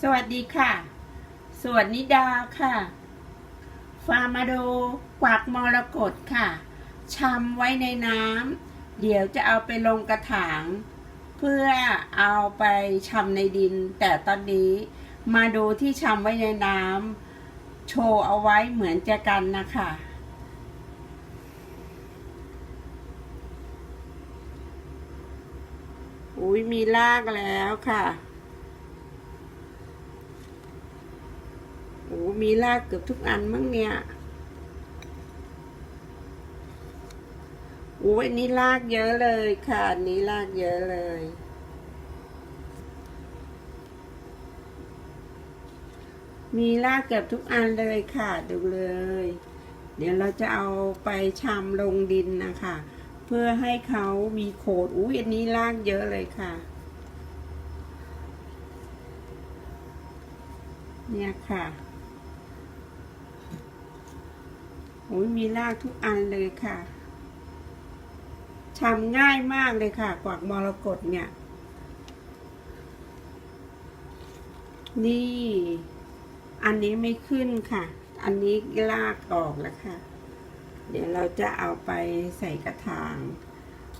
สวัสดีค่ะ สวัสดีดาค่ะ ฟาร์มาโดกวักมรกตค่ะชำไว้ในน้ำเดี๋ยวจะเอาไปลงกระถาง เพื่อเอาไปชำในดิน แต่ตอนนี้มาดูที่ชำไว้ในน้ำโชว์เอาไว้เหมือนจะกันนะคะอุ้ยมีรากแล้วค่ะ โอ้ มีรากเกือบทุกอันมั้งเนี่ยโอ้ยอันนี้รากเยอะเลยค่ะ อันนี้รากเยอะเลย มีรากเกือบทุกอันเลยค่ะ ดูเลย เดี๋ยวเราจะเอาไปชำลงดินนะคะ เพื่อให้เขามีโขดอุ้ยอันนี้รากเยอะเลยค่ะ เนี่ยค่ะ โอ้ยมีรากทุกอันเลยค่ะชำง่ายมากเลยค่ะ กวักมรกตเนี่ย นี่ อันนี้ไม่ขึ้นค่ะ อันนี้ลากออกแล้วค่ะ เดี๋ยวเราจะเอาไปใส่กระถาง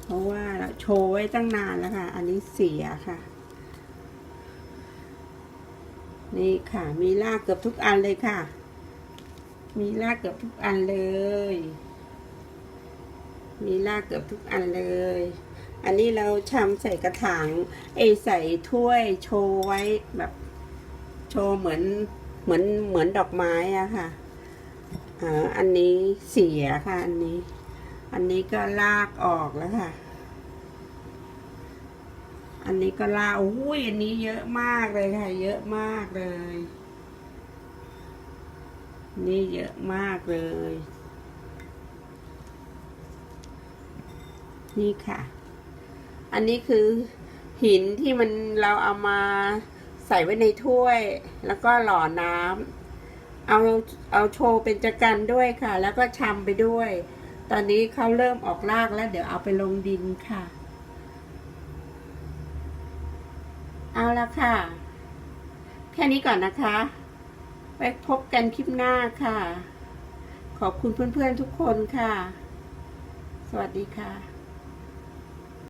เพราะว่าเราโชว์ไว้ตั้งนานแล้วค่ะ อันนี้เสียค่ะ นี่ค่ะ มีรากเกือบทุกอันเลยค่ะ มีรากเกือบทุกอันเลย มีรากเกือบทุกอันเลย อันนี้เราชำใส่กระถาง เอใส่ถ้วยโชว์ไว้แบบโชว์เหมือนเหมือนเหมือนดอกไม้อะค่ะอ่าอันนี้เสียค่ะอันนี้ อันนี้ก็ลากออกแล้วค่ะ อันนี้ก็ลากอุ้ยอันนี้เยอะมากเลยค่ะ เยอะมากเลย นี่เยอะมากเลย นี่ค่ะ อันนี้คือหินที่มันเราเอามาใส่ไว้ในถ้วย แล้วก็หล่อน้ำเอาเอาโชว์เป็นจักรันด้วยค่ะ แล้วก็ชำไปด้วย ตอนนี้เขาเริ่มออกรากแล้ว เดี๋ยวเอาไปลงดินค่ะ เอาละค่ะ แค่นี้ก่อนนะคะ ไว้พบกันคลิปหน้าค่ะ ขอบคุณเพื่อนๆทุกคนค่ะ สวัสดีค่ะ